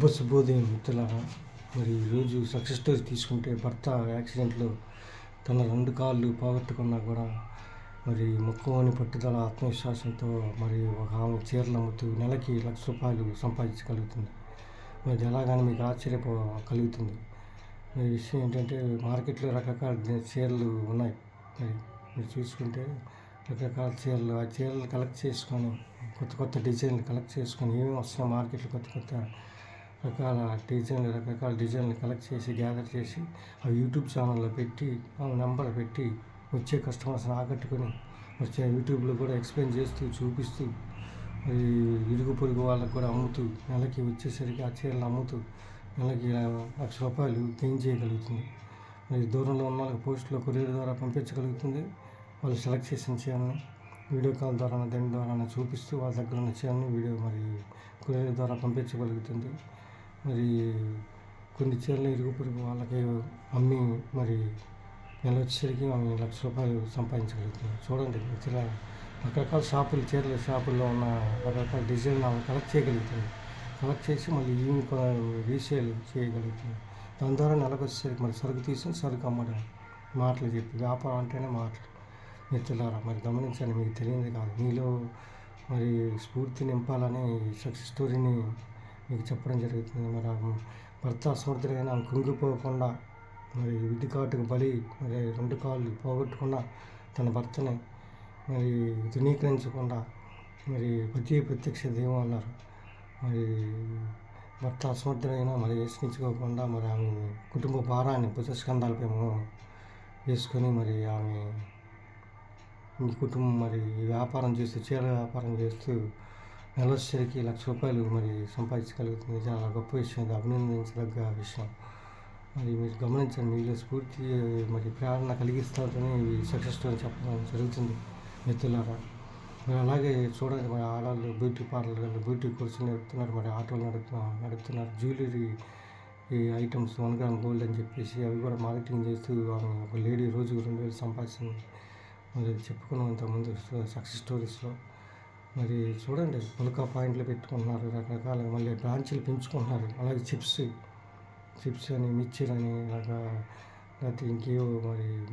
శుభ శుభోదయం మిత్రులారా మరి ఈరోజు సక్సెస్ స్టోరీ తీసుకుంటే భర్త యాక్సిడెంట్లో తన రెండు కాళ్ళు పోగొట్టుకున్నా కూడా మరి మొక్కవని పట్టుదల ఆత్మవిశ్వాసంతో మరి ఒక ఆమె చీరలు అమ్ముతూ నెలకి లక్ష రూపాయలు సంపాదించగలుగుతుంది. మరి ఎలాగని మీకు ఆశ్చర్యపో కలుగుతుంది. మరి విషయం ఏంటంటే మార్కెట్లో రకరకాల చీరలు ఉన్నాయి. మరి మీరు చూసుకుంటే రకరకాల చీరలు ఆ చీరలు కలెక్ట్ చేసుకొని కొత్త కొత్త డిజైన్లు కలెక్ట్ చేసుకొని ఏమేమి వస్తున్నాయి మార్కెట్లో కొత్త కొత్త రకాల డిజైన్లు రకరకాల డిజైన్లు కలెక్ట్ చేసి గ్యాదర్ చేసి ఆ యూట్యూబ్ ఛానల్లో పెట్టి ఆ నెంబర్ పెట్టి వచ్చే కస్టమర్స్ని ఆకట్టుకొని వచ్చే యూట్యూబ్లో కూడా ఎక్స్ప్లెయిన్ చేస్తూ చూపిస్తూ మరి ఇరుగు పొరుగు వాళ్ళకు కూడా అమ్ముతూ నెలకి వచ్చేసరికి ఆ చీరలు అమ్ముతూ నెలకి లక్ష రూపాయలు గెయిన్ చేయగలుగుతుంది. మరి దూరంలో ఉన్న వాళ్ళకి పోస్టులో కొరియర్ ద్వారా పంపించగలుగుతుంది. వాళ్ళు సెలెక్ట్ చేసిన చీరని వీడియో కాల్ ద్వారా దాని ద్వారా చూపిస్తూ వాళ్ళ దగ్గర ఉన్న చీరని వీడియో మరి కొరియర్ ద్వారా పంపించగలుగుతుంది. మరి కొన్ని చీరలు ఇరుగు పొరుగు వాళ్ళకి అమ్మి మరి నెల వచ్చేసరికి ఆమె లక్ష రూపాయలు సంపాదించగలుగుతుంది. చూడండి ఇలా రకరకాల షాపులు చీరల షాపుల్లో ఉన్న రకరకాల డిజైన్ ఆమె కలెక్ట్ చేయగలుగుతుంది. కలెక్ట్ చేసి మళ్ళీ ఈవినింగ్ రీసేల్ చేయగలుగుతుంది. దాని ద్వారా నెలకు వచ్చేసరికి మరి సరుకు తీసుకుని సరుకు అమ్మడం మాటలు చెప్పి వ్యాపారం అంటేనే మాటలు. మిత్రులారా మరి గమనించండి మీకు తెలియదు కాదు. మీలో మరి స్ఫూర్తి నింపాలని సక్సెస్ స్టోరీని మీకు చెప్పడం జరుగుతుంది. మరి ఆ భర్త అసమర్థుడైన ఆమె కుంగిపోకుండా మరి విధి బలి మరి రెండు కాళ్ళు పోగొట్టకుండా తన భర్తని మరి ధృవీకరించకుండా మరి ప్రతి ప్రత్యక్ష దైవం అన్నారు. మరి భర్త అసమర్థుడైన మరి వేసించుకోకుండా మరి ఆమె కుటుంబ భారాన్ని భుజస్కంధాలపై వేసుకొని మరి ఆమె ఈ కుటుంబం మరి వ్యాపారం చేస్తూ చీర వ్యాపారం చేస్తూ నెలసరికి లక్ష రూపాయలు మరి సంపాదించగలుగుతుంది. చాలా గొప్ప విషయం ఇది. అభినందించదగ్గ విషయం. మరి మీరు గమనించండి మీలో స్ఫూర్తి మరి ప్రేరణ కలిగిస్తారని ఇవి సక్సెస్ స్టోరీ చెప్పడం జరుగుతుంది మిత్రులారా. మరి అలాగే చూడండి మరి ఆడవాళ్ళు బ్యూటీ పార్లర్ బ్యూటీ కోర్సులు నడుపుతున్నారు మరి ఆటోలు నడుపుతున్నారు నడుపుతున్నారు. జ్యువెలరీ ఈ ఐటమ్స్ వన్ గ్రామ్ గోల్డ్ అని చెప్పేసి అవి కూడా మార్కెటింగ్ చేస్తూ ఒక లేడీ రోజుకు రెండు వేలు సంపాదిస్తుంది. మరి చెప్పుకున్నాం ఇంతకుముందు సక్సెస్ స్టోరీస్లో. మరి చూడండి పులక పాయింట్లు పెట్టుకుంటున్నారు రకరకాల మళ్ళీ బ్రాంచీలు పెంచుకుంటున్నారు. అలాగే చిప్స్ చిప్స్ అని మిక్చర్ అని అలాగా లేకపోతే ఇంకేవో మరి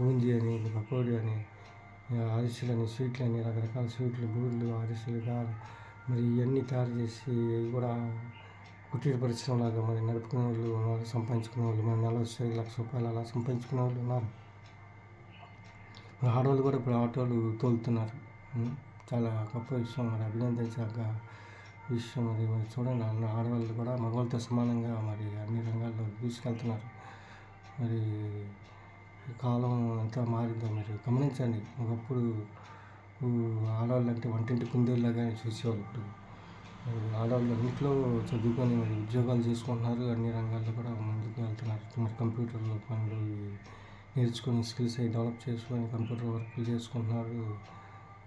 బూందీ అని పకోడీ అని అరిసెలు అని స్వీట్లు అని రకరకాల స్వీట్లు బూరెలు అరిసెలు గారు మరి ఇవన్నీ తయారు చేసి కూడా కుటీర పరిశ్రమలాగా మరి నడుపుకునే వాళ్ళు ఉన్నారు సంపాదించుకునే వాళ్ళు. మరి నెల లక్ష రూపాయలు అలా సంపాదించుకునే వాళ్ళు ఉన్నారు. ఆడవాళ్ళు కూడా ఇప్పుడు ఆటోలు తోలుతున్నారు. చాలా గొప్ప విషయం. మరి అభినందించాక విషయం మరి మరి చూడండి అన్న ఆడవాళ్ళు కూడా మగవాళ్ళతో సమానంగా మరి అన్ని రంగాల్లో తీసుకెళ్తున్నారు మరి కాలం అంతా మారిందో మీరు గమనించండి. ఒకప్పుడు ఆడవాళ్ళు అంటే వంటింటి కుందేళ్ళలాగానే చూసేవాళ్ళు ఇప్పుడు. ఆడవాళ్ళు ఇంట్లో చదువుకొని మరి ఉద్యోగాలు చేసుకుంటున్నారు. అన్ని రంగాల్లో కూడా ముందుకు వెళ్తున్నారు. మరి కంప్యూటర్లో పనులు నేర్చుకొని స్కిల్స్ అవి డెవలప్ చేసుకొని కంప్యూటర్ వర్క్లు చేసుకుంటున్నారు.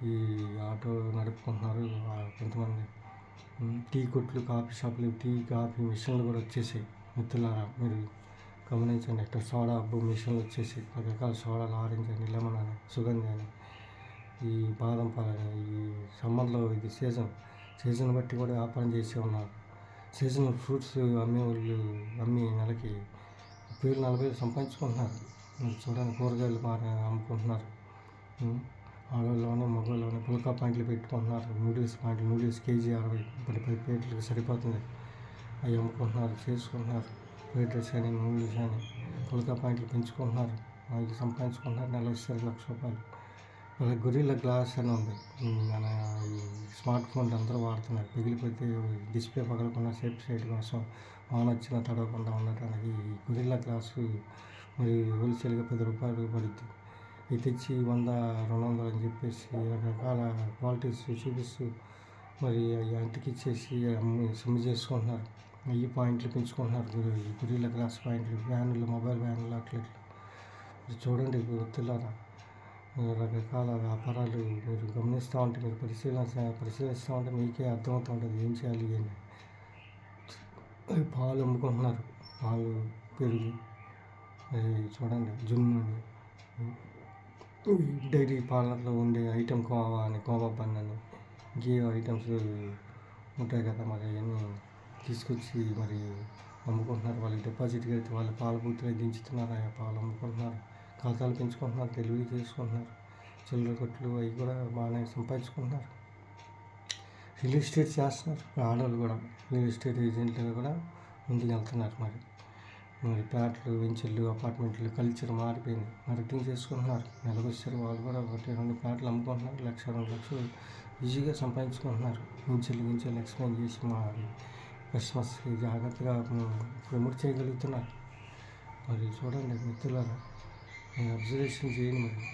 ఈ ఆటో నడుపుకుంటున్నారు. కొంతమంది. టీ కొట్లు కాఫీ షాపులు టీ కాఫీ మిషన్లు కూడా వచ్చేసాయి. మిత్రులారా మీరు గమనించండి ఇక్కడ సోడా అబ్బు మిషన్లు వచ్చేసి రకరకాల సోడాలు ఆరెంజ్ అని లెమన్ అని సుగంధి అని ఈ బాదం పాలని ఈ సమ్మర్లో ఇది సీజన్. సీజన్ బట్టి కూడా వ్యాపారం చేసే ఉన్నారు. సీజనల్ ఫ్రూట్స్ అమ్మే వాళ్ళు అమ్మి నెలకి పేరు నలభై వేలు సంపాదించుకుంటున్నారు. చూడండి కూరగాయలు బాగా అమ్ముకుంటున్నారు. ఆడవాళ్ళలోనే మగవాళ్ళలోనే పుల్కా పాయింట్లు పెట్టుకుంటున్నారు. నూడిల్స్ పాయింట్లు నూడిల్స్ కేజీ అరవై పది పది ప్లేట్లకి సరిపోతుంది అవి అమ్ముకుంటున్నారు చేసుకుంటున్నారు. ఫ్రైడ్ రైస్ కానీ నూడిల్స్ కానీ పుల్కా పాయింట్లు పెంచుకుంటున్నారు. వాళ్ళు సంపాదించుకుంటున్నారు నెల ఇస్తారు లక్ష రూపాయలు. అలా గొరిల్లా గ్లాస్ అని ఉంది. మన ఈ స్మార్ట్ ఫోన్లు అందరూ వాడుతున్నారు. పిగిలిపోతే డిస్ప్లే పగలకుండా సేఫ్ సైడ్ కోసం వాన వచ్చినా తడవకుండా ఉండటానికి ఈ గొరిల్లా గ్లాసు మరి హోల్సేల్గా పది రూపాయలు పడుతుంది ఇది తెచ్చి వంద రెండు వందలు అని చెప్పేసి రకరకాల క్వాలిటీస్ చూపిస్తూ మరి అవి అంటికిచ్చేసి సమ్మె చేసుకుంటున్నారు. అయ్యి పాయింట్లు పెంచుకుంటున్నారు. గురిల గ్లాస్ పాయింట్లు వ్యాన్లు మొబైల్ వ్యాన్లు అట్లా ఇట్లా. చూడండి గుర్తులారా రకరకాల వ్యాపారాలు మీరు గమనిస్తూ ఉంటే మీరు పరిశీలన పరిశీలిస్తూ ఉంటే మీకే అర్థమవుతూ ఉంటుంది ఏం చేయాలి అని పాలు అమ్ముకుంటున్నారు. పాలు పెరుగు చూడండి జున్ను డైరీ పార్లర్లో ఉండే ఐటెం కోవా అని కోవా బన్ అని ఇంకే ఐటమ్స్ ఉంటాయి కదా మరి అవన్నీ తీసుకొచ్చి మరి అమ్ముకుంటున్నారు. వాళ్ళకి డిపాజిట్ కడితే వాళ్ళు పాల బూతులు దించుతున్నారు? ఆ పాలు అమ్ముకుంటున్నారు. ఖాతాలు పెంచుకుంటున్నారు డెలివరీ చేసుకుంటున్నారు. చిల్లర కొట్లు అవి కూడా బాగానే సంపాదించుకుంటున్నారు. రియల్ ఎస్టేట్ చేస్తున్నారు. ఆడవాళ్ళు కూడా రియల్ ఎస్టేట్ ఏజెంట్లు కూడా ముందుకు వెళ్తున్నారు మరి. మరి ప్లాట్లు వెంచర్లు అపార్ట్మెంట్లు కల్చర్ మారిపోయింది. మార్కెటింగ్ చేసుకుంటున్నారు. నెలకొచ్చారు వాళ్ళు కూడా ఒకటి రెండు ప్లాట్లు అమ్ముకుంటున్నారు. లక్ష రెండు లక్షలు ఈజీగా సంపాదించుకుంటున్నారు. వెంచర్లు వెంచర్లు ఎక్స్ప్లెయిన్ చేసి మా కస్టమర్స్కి జాగ్రత్తగా ప్రమోట్ చేయగలుగుతున్నారు. మరి చూడండి మిత్రులారా అబ్జర్వేషన్ చేయండి మరి.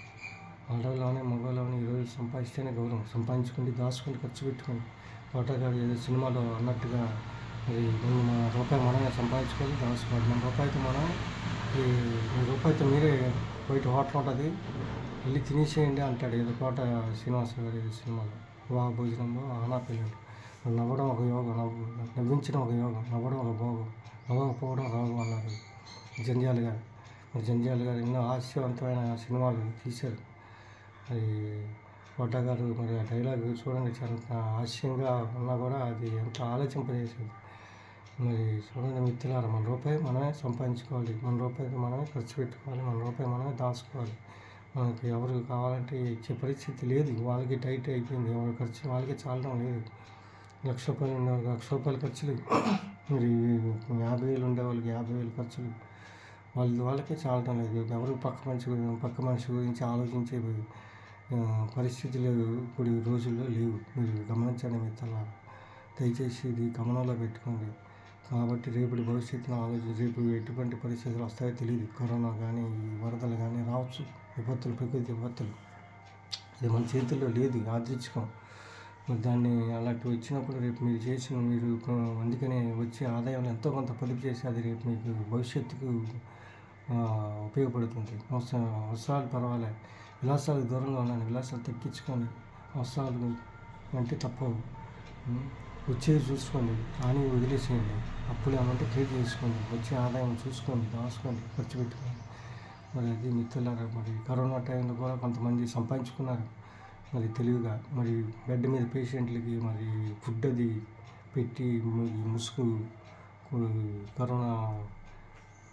ఆడవాళ్ళని మగవాళ్ళని ఈరోజు సంపాదిస్తేనే గౌరవం. సంపాదించుకోండి దాచుకోండి ఖర్చు పెట్టుకోండి. తోటగాడు ఏదో సినిమాలో అన్నట్టుగా మరి మన రూపాయి మనమే సంపాదించుకొని దాచుకోవాలి మన రూపాయితో మనం ఈ రూపాయితో మీరే బయట హోటల్ ఉంటుంది. వెళ్ళి తినేసేయండి అంటాడు ఏదో కోట శ్రీనివాస గారి సినిమాలో. వా భోజనంలో ఆనా పిల్లలు. నవ్వడం ఒక యోగం నవ్వు నవ్వించడం ఒక యోగం నవ్వడం ఒక భోగం నవ్వకపోవడం రోగం అన్నారు జంజాల గారు. మరి జంజాల గారు ఎన్నో హాస్యవంతమైన సినిమాలు తీశారు. అది కోట గారు మరి ఆ డైలాగ్ చూడండి చాలా హాస్యంగా ఉన్నా కూడా అది ఎంత ఆలోచింపజేసేది మరి చూడండి మిత్రులారా? మన రూపాయి మనమే సంపాదించుకోవాలి. మన రూపాయి మనమే ఖర్చు పెట్టుకోవాలి. మన రూపాయి మనమే దాచుకోవాలి. మనకి ఎవరు కావాలంటే ఇచ్చే పరిస్థితి లేదు. వాళ్ళకి టైట్ అయిపోయింది. ఎవరి ఖర్చు వాళ్ళకి చాలడం లేదు. లక్ష రూపాయలు ఉండే లక్ష రూపాయలు ఖర్చులు. మరి యాభై వేలు ఉండే వాళ్ళకి యాభై వేలు ఖర్చులు. వాళ్ళ వాళ్ళకే చాలడం లేదు. ఎవరు పక్క మనిషి పక్క మనిషి గురించి ఆలోచించే పరిస్థితులు ఇప్పుడు రోజుల్లో లేవు. మీరు గమనించండి మిత్రులారా. దయచేసి ఇది గమనంలో పెట్టుకోండి. కాబట్టి రేపటి భవిష్యత్తులో ఆలోచి రేపు ఎటువంటి పరిస్థితులు వస్తాయో తెలియదు కరోనా కానీ ఈ వరదలు కానీ రావచ్చు. విపత్తులు ప్రకృతి విపత్తులు. ఇది మన చేతుల్లో లేదు యాదృచ్ఛికం. మరి దాన్ని అలాంటి వచ్చినప్పుడు రేపు మీరు చేసిన మీరు అందుకనే వచ్చే ఆదాయంలో ఎంతో కొంత పొదుపు చేసి అది రేపు మీకు భవిష్యత్తుకు ఉపయోగపడుతుంది. అవసరం అవసరాలు పర్వాలే. విలాసాలకు దూరంగా ఉండండి. విలాసాలు తగ్గించుకొని అవసరాలు అంటే తప్పవు. వచ్చేది చూసుకోండి. కానీ వదిలేసేయండి. అప్పులు ఏమంటే క్లియర్ చేసుకోండి. వచ్చే ఆదాయం చూసుకోండి. దాచుకోండి. ఖర్చు పెట్టుకోండి. మరి అది మిత్రులారా మరి కరోనా టైంలో కూడా కొంతమంది సంపాదించుకున్నారు. మరి తెలివిగా మరి బెడ్ మీద పేషెంట్లకి మరి ఫుడ్ అది పెట్టి ముసుగు కరోనా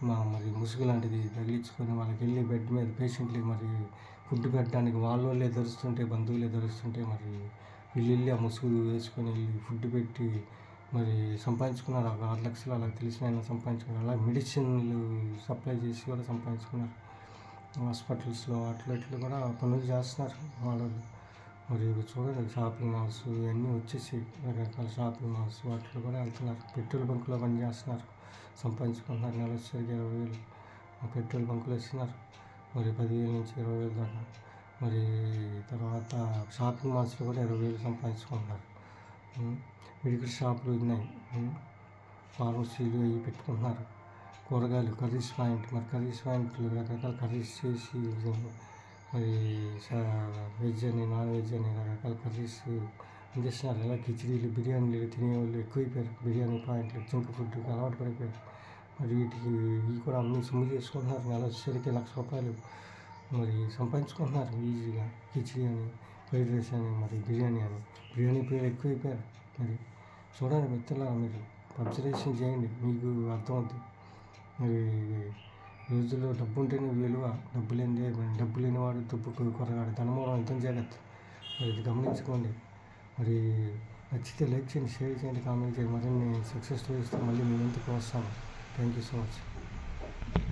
మా- మరి ముసుగు లాంటిది తగిలించుకొని వాళ్ళకి వెళ్ళి బెడ్ మీద పేషెంట్లకి మరి ఫుడ్ పెట్టడానికి వాళ్ళ వాళ్ళే ధరిస్తుంటే బంధువులే ధరిస్తుంటే మరి వీళ్ళు వెళ్ళి ఆ ముసుగు వేసుకొని వెళ్ళి ఫుడ్ పెట్టి మరి సంపాదించుకున్నారు. ఒక ఆరు లక్షలు అలా తెలిసిన ఆయన సంపాదించుకున్నారు. అలా మెడిసిన్లు సప్లై చేసి కూడా సంపాదించుకున్నారు. హాస్పిటల్స్లో అట్లా ఇట్లా కూడా పనులు చేస్తున్నారు వాళ్ళు. మరి చూడండి షాపింగ్ మాల్స్ ఇవన్నీ వచ్చేసి రకరకాల షాపింగ్ మాల్స్ వాటిలో కూడా వెళ్తున్నారు. పెట్రోల్ బంకులో పని చేస్తున్నారు. సంపాదించుకుంటున్నారు. నెల వచ్చేసరికి ఇరవై వేలు. పెట్రోల్ బంకులు ఇస్తున్నారు మరి పదివేల నుంచి ఇరవై వేలు దాకా. మరి తర్వాత షాపింగ్ మాల్స్లో కూడా ఇరవై వేలు సంపాదించుకుంటున్నారు మెడికల్ షాపులు ఉన్నాయి. ఫార్మసీలు అవి పెట్టుకుంటున్నారు. కూరగాయలు కర్రీస్ పాయింట్ మరి కర్రీస్ పాయింట్లు రకరకాల కర్రీస్ చేసి మరి వెజ్ అని నాన్ వెజ్ అని రకరకాల కర్రీస్ అందిస్తున్నారు ఇలా కిచిడీలు బిర్యానీలు తినేవాళ్ళు ఎక్కువైపోయారు. బిర్యానీ పాయింట్లు జంక్ ఫుడ్ అలవాటు పడిపోయారు. మరి వీటికి ఇవి కూడా అన్ని సొమ్ము చేసుకుంటున్నారు. నెల వచ్చేసరికి లక్ష రూపాయలు మరి సంపాదించుకుంటున్నారు ఈజీగా కిచిడీ అని ఫ్రైడ్ రైస్ అని మరి బిర్యానీ అని. బిర్యానీ పేరు ఎక్కువైపోయారు. మరి చూడండి మిత్రులారా మీరు అబ్జర్వేషన్ చేయండి మీకు అర్థమవుతుంది మరి రోజుల్లో డబ్బు ఉంటేనే విలువ డబ్బు లేనిదే డబ్బు లేనివాడు దుబ్బుకు కొరగాడు. ధనమూలం ఎంతో జాగ్రత్త. మరి ఇది గమనించుకోండి. మరి నచ్చితే లైక్ చేయండి షేర్ చేయండి కామెంట్ చేయండి. మరిన్ని సక్సెస్ స్టోరీస్తో మళ్ళీ మీ ముందుకు వస్తాను. Thank you so much.